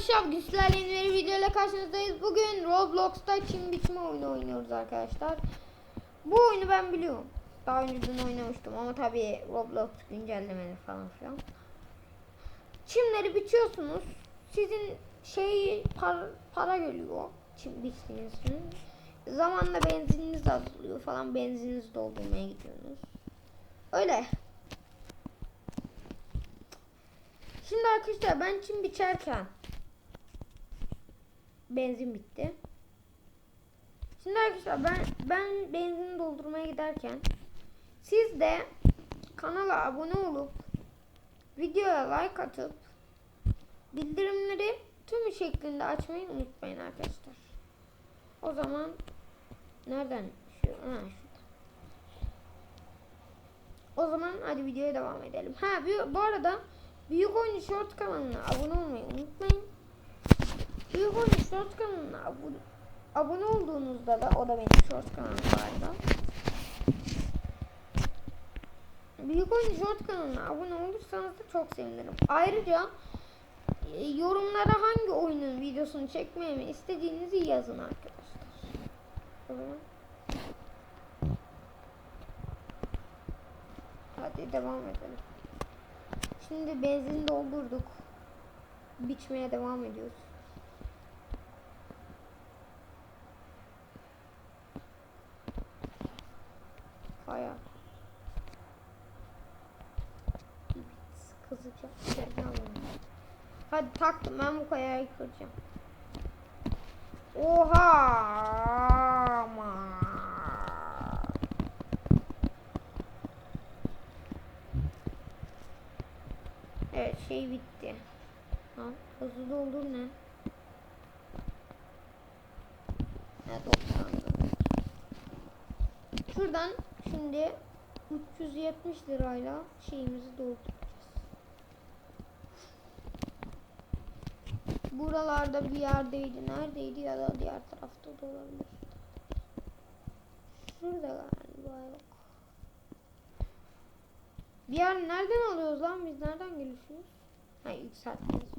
arkadaşlar güçlerle yeni bir videoyla karşınızdayız. Bugün Roblox'ta çim biçme oyunu oynuyoruz arkadaşlar. Bu oyunu ben biliyorum. Daha önceden oynamıştım ama tabii Roblox güncellemeli falan filan. Çimleri biçiyorsunuz. Sizin şey par, para geliyor. Çim biçtiğiniz. Zamanla benzininiz azalıyor falan. Benzininizi doldurmaya gidiyorsunuz. Öyle. Şimdi arkadaşlar ben çim biçerken benzin bitti. Şimdi arkadaşlar ben ben benzin doldurmaya giderken siz de kanala abone olup videoya like atıp bildirimleri tüm şeklinde açmayı unutmayın arkadaşlar. O zaman nereden şu ha. O zaman hadi videoya devam edelim. Ha bu arada Büyük Oyuncu Short kanalına abone olmayı unutmayın. Büyük Oyuncu Short kanalına abone, abone olduğunuzda da o da benim Short kanalım galiba. Büyük Oyuncu Short kanalına abone olursanız da çok sevinirim. Ayrıca e, yorumlara hangi oyunun videosunu çekmemi istediğinizi yazın arkadaşlar. Hadi devam edelim. Şimdi benzin doldurduk. Biçmeye devam ediyoruz. Kaya. Kızacak. Hadi taktım ben bu kayayı kıracağım. Oha ama. Evet şey bitti. Ha, hızlı doldur ne? Evet 90. Şuradan şimdi 370 lirayla şeyimizi dolduracağız. Buralarda bir yerdeydi. Neredeydi ya da diğer tarafta da olabilir. Şurada galiba yok. Bir yer nereden alıyoruz lan? Biz nereden gelişiyoruz? Ha yükseltmemiz.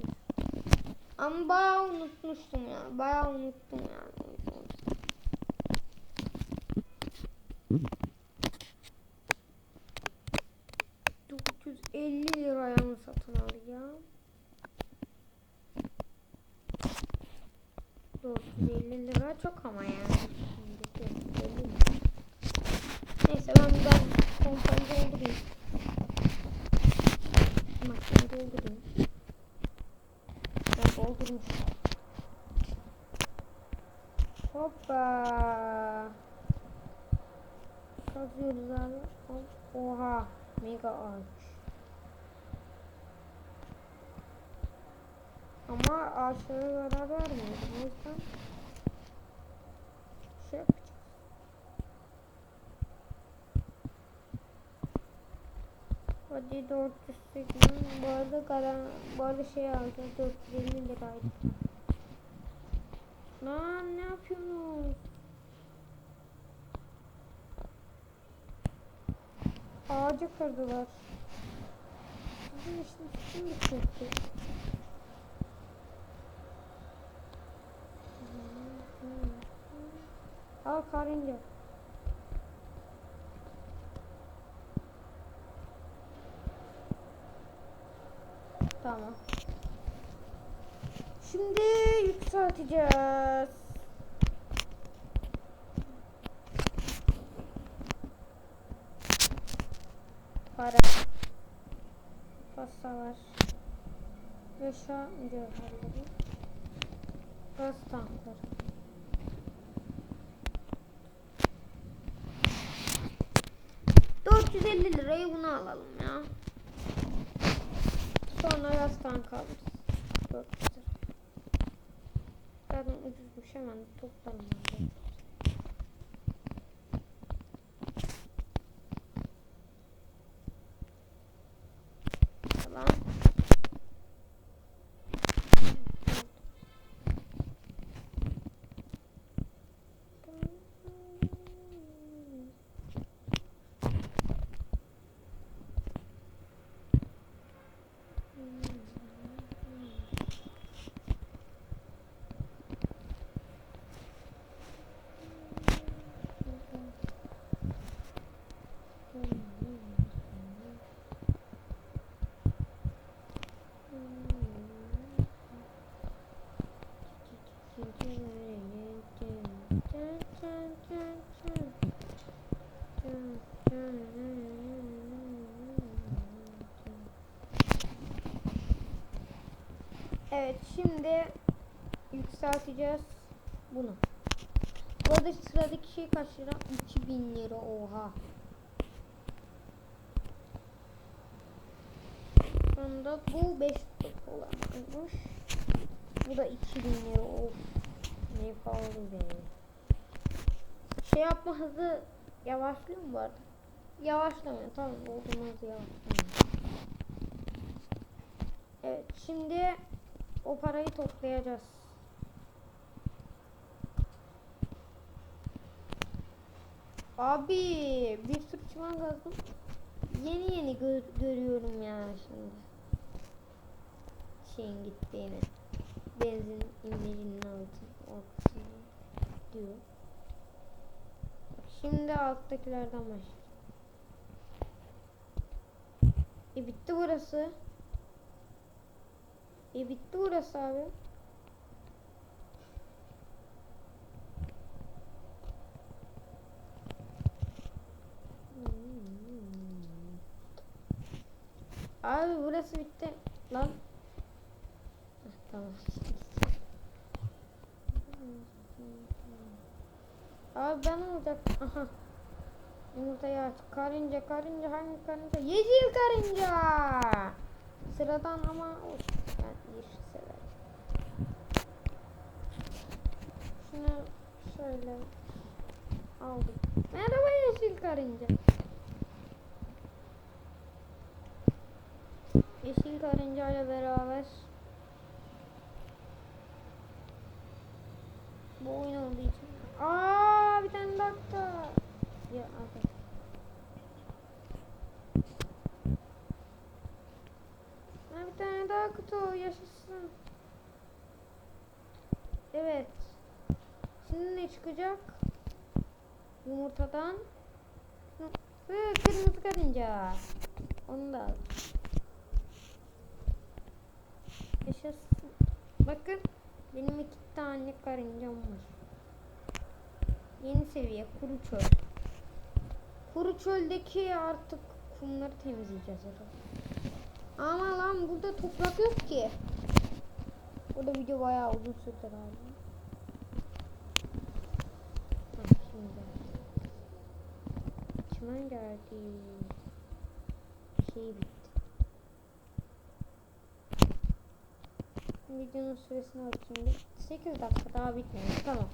Ama bayağı unutmuştum ya. Bayağı unuttum yani. 950 liraya mı satın alacağım? 450 lira çok ama yani. Şimdi 450 lira. Neyse ben daha pompayı doldurayım. Makineyi doldurayım. Ben doldurmuş. Hoppa. Kazıyoruz abi. Oha. Mega ağaç. Ama ağaçlara zarar vermiyorum. O yüzden şey yapacağız. Hadi 480. Bu arada garan, bu arada şey alacağız 450 liraydı. Lan ne yapıyorsunuz? Ağacı kırdılar. Sizin işiniz kim bitirdi? Karınca. Tamam. Şimdi yükselteceğiz. Para. Pasta var. Yaşa cevherleri. Gaz tankları. ...450 lirayı bunu alalım ya. Sonra gaz tankı alırız. 400 lira. Zaten ucuzmuş hemen toplarım. Evet şimdi yükselteceğiz bunu. Bu arada sıradaki şey kaç lira? 2000 lira oha. Sonunda bu 5 dolarmış. Bu da 2000 lira of. Ne pahalı be. Şey yapma hızı yavaşlıyor mu bu arada? Yavaşlamıyor. Tamam olduğumuz yavaşlamıyor. Evet şimdi o parayı toplayacağız. Abi bir sürü çimen kazdım. Yeni yeni gö- görüyorum ya şimdi. Şeyin gittiğini. Benzin imlecinin altı, altına diyor. Şimdi alttakilerden başlayalım. E bitti burası. E bitti burası abi. Abi burası bitti. Lan. Tamam. Abi ben olacak. Aha. Yumurtayı aç. Karınca, karınca, hangi karınca? Yeşil karınca. Sıradan ama. Ben yeşil severim. Şunu şöyle aldım. Merhaba yeşil karınca. Yeşil karınca ile beraber bu oyun olduğu için. Aa bir tane dakika. Ya abi. Ha, bir tane daha kutu yaşasın. Evet. Şimdi ne çıkacak? Yumurtadan. Hı, kırmızı karınca. Onu da al. Yaşasın. Bakın benim iki tane karıncam var. Yeni seviye kuru çöl. Kuru çöldeki artık kumları temizleyeceğiz herhalde. Ama lan burada toprak yok ki. Burada video bayağı uzun sürdü abi. Ha, şimdi. Çimen geldi. Şey bitti. Videonun süresine bakayım. 8 dakika daha bitmedi. Tamam.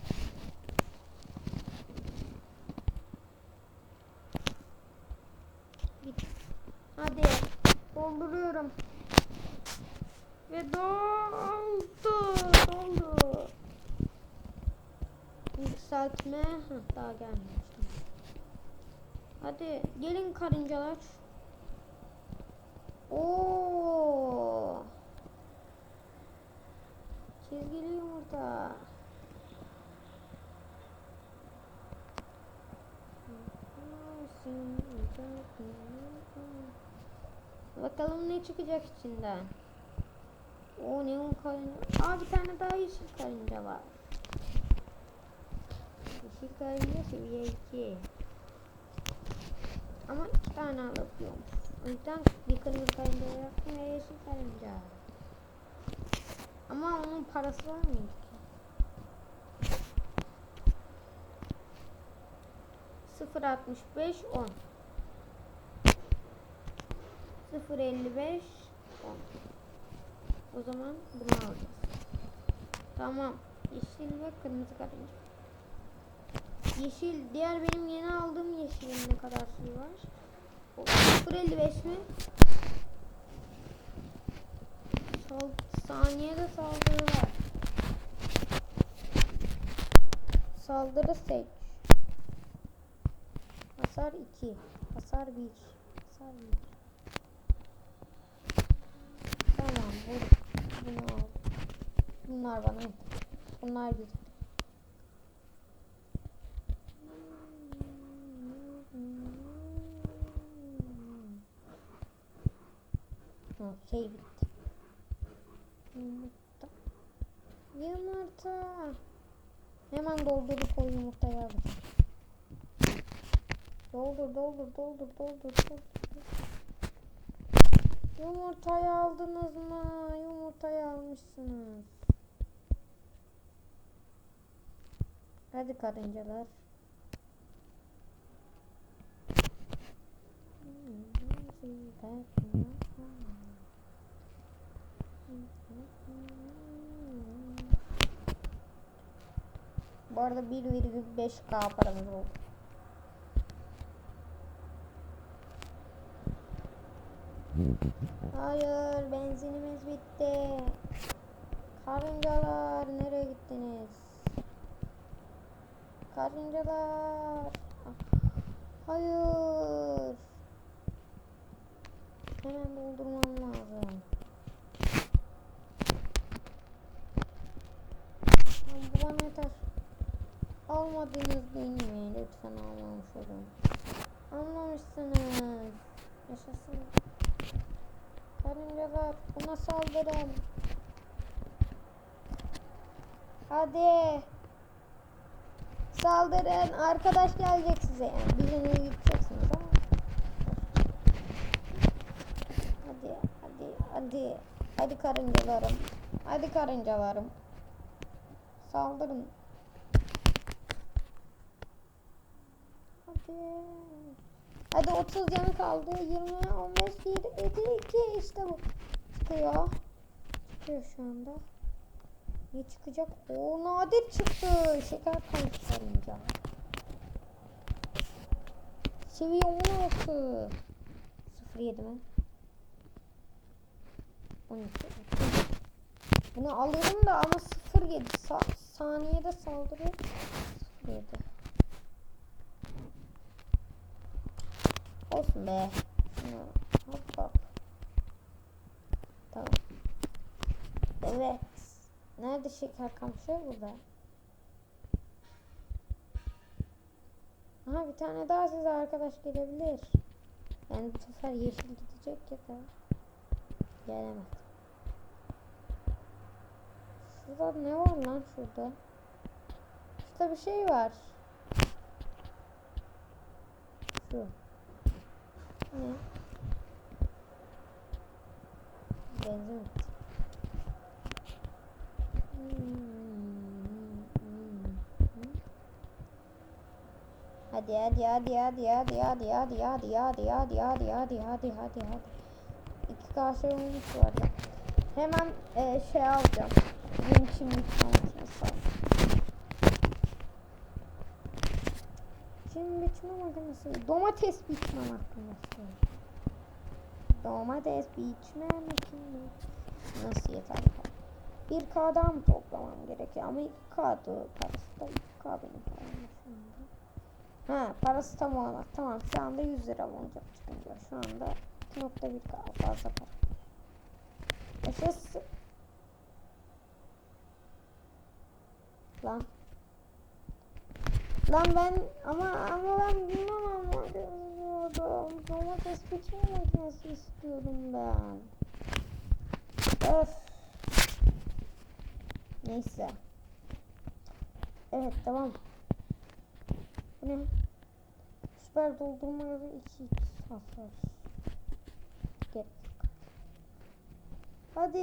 Yükseltme. Heh, daha gelmemiş. Hadi gelin karıncalar. Oo. Çizgili yumurta. Bakalım ne çıkacak içinden. O neon karınca. Aa bir tane daha yeşil karınca var. Yeşil karınca seviye 2. Ama iki tane alabiliyorum. O yüzden bir kırmızı karınca yaptım ve yeşil karınca. Ama onun parası var mıydı ki? 0.65 10 0.55 10 O zaman bunu alacağız. Tamam. Yeşil ve kırmızı karınca. Yeşil, diğer benim yeni aldığım yeşilin ne kadar suyu var? O 0.55 mi? Sal saniyede saldırı var. Saldırı seç. Hasar 2. Hasar 1. Hasar 1. Tamam bu, bunu al. Bunlar bana. Bunlar güzel. Ha, şey bitti. Yumurta. Yumurta. Hemen doldurduk o yumurtayı abi. Doldur doldur doldur doldur doldur. Yumurtayı aldınız mı? Yumurtayı almışsınız. Hadi karıncalar. Bu arada 1,5k paramız oldu. Hayır, benzinimiz bitti. Karıncalar nereye gittiniz? Karıncalar. Hayır. Hemen doldurmam lazım. Tamam, bu bana yeter. Almadınız değil mi? Lütfen almamış olun. Almamışsınız. Yaşasın. Karıncalar buna saldırın. Hadi. Saldırın. Arkadaş gelecek size. Yani birini gideceksiniz ama. Hadi, hadi, hadi. Hadi karıncalarım. Hadi karıncalarım. Saldırın. Hadi. Hadi 30 canı kaldı. 20, 15, 7, 2 işte bu. Çıkıyor. Çıkıyor şu anda. Ne çıkacak? O nadir çıktı. Şeker kamışı karınca. Seviye 16. 07 mi? 12. Bunu alırım da ama 07 sa saniyede saldırı 07. Olsun be. Hop hop. Tamam. Evet. Nerede şeker kamışı? Burada. Aha bir tane daha size arkadaş gelebilir. Yani bu sefer yeşil gidecek ya da gelemez. Şurada ne var lan şurada? Şurada bir şey var. Şu. Ne? Benzin bitti. Hadi hadi hadi hadi hadi hadi hadi hadi hadi hadi hadi hadi hadi hadi hadi İki karşılığımız var. Hemen e, şey alacağım. Benim için alacağım. Şimdi biçme makinesi. Domates biçme makinesi. Domates biçme makinesi. Nasıl yeter? Bir K'dan mı toplamam gerekiyor ama 2K'dı parası da 2K benim anda. Ha parası tam olarak tamam şu anda 100 lira olacak çıkınca şu anda 2.1K fazla para. Yaşasın. Lan. Lan ben ama ama ben bilmem ama istiyordum. Domates biçme makinesi istiyorum ben. Öf. Neyse. Evet tamam. Bu ne? Süper doldurma yazı 2 x hasar. Gel. Hadi.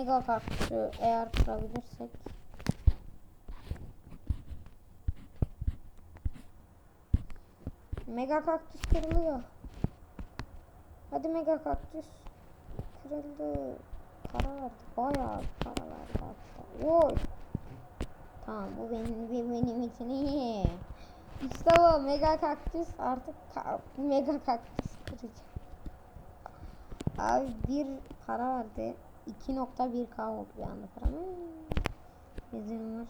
Mega kaktüsü eğer kurabilirsek. Mega kaktüs kırılıyor. Hadi mega kaktüs. Kırıldı. Para verdi. Bayağı para verdi hatta. Oy. Tamam bu benim, benim için iyi. İşte bu mega kaktüs artık ka mega kaktüs kıracağım. Abi bir para verdi. 2.1k oldu bir anda param. Benzin var.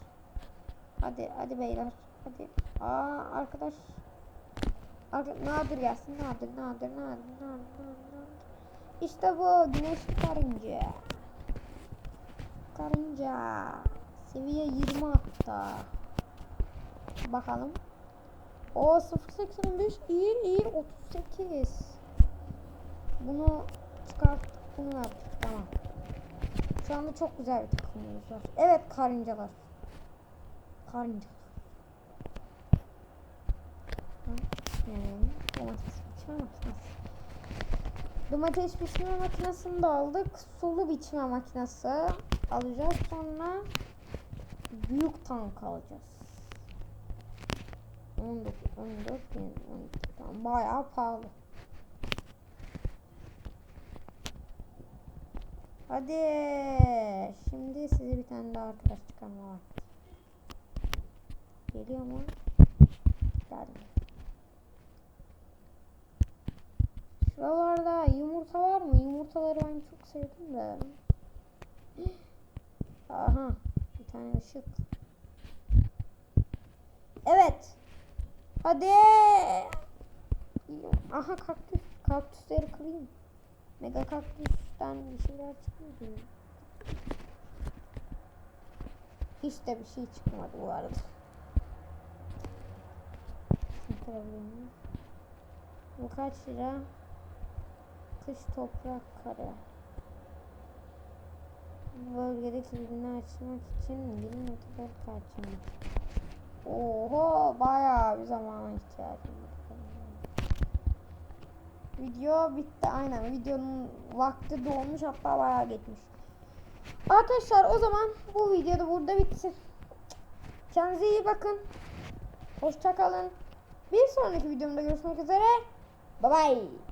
Hadi hadi beyler. Hadi. Aa arkadaş. Artık nadir gelsin. Nadir nadir nadir nadir. nadir. İşte bu güneşli karınca. Karınca. Seviye 20 hatta. Bakalım. O 085 iyi iyi 38. Bunu çıkarttık. Bunu yaptık. Tamam. Şu çok güzel bir takımımız var. Evet karıncalar. Karınca. Domates biçme makinesini de aldık. Sulu biçme makinesi alacağız. Sonra büyük tank alacağız. 19, 14, 12. Tamam, bayağı pahalı. Hadi. Şimdi size bir tane daha arkadaş çıkarma var. Geliyor mu? Geldi. Şuralarda yumurta var mı? Yumurtaları ben çok sevdim de. Aha. Bir tane ışık. Evet. Hadi. Aha kaktüs. Kaktüsleri kırayım. Mega kaktüsten bir şeyler çıkmadı mı? Hiç de bir şey çıkmadı bu arada. Bu kaç lira? Kış toprak kare. Bu bölgede kilidini açmak için 20 metre harcamak. Oho bayağı bir zamana ihtiyacım var. Video bitti aynen videonun vakti dolmuş hatta bayağı geçmiş. Arkadaşlar o zaman bu videoda burada bitsin. Kendinize iyi bakın. Hoşça kalın. Bir sonraki videomda görüşmek üzere. Bye bye.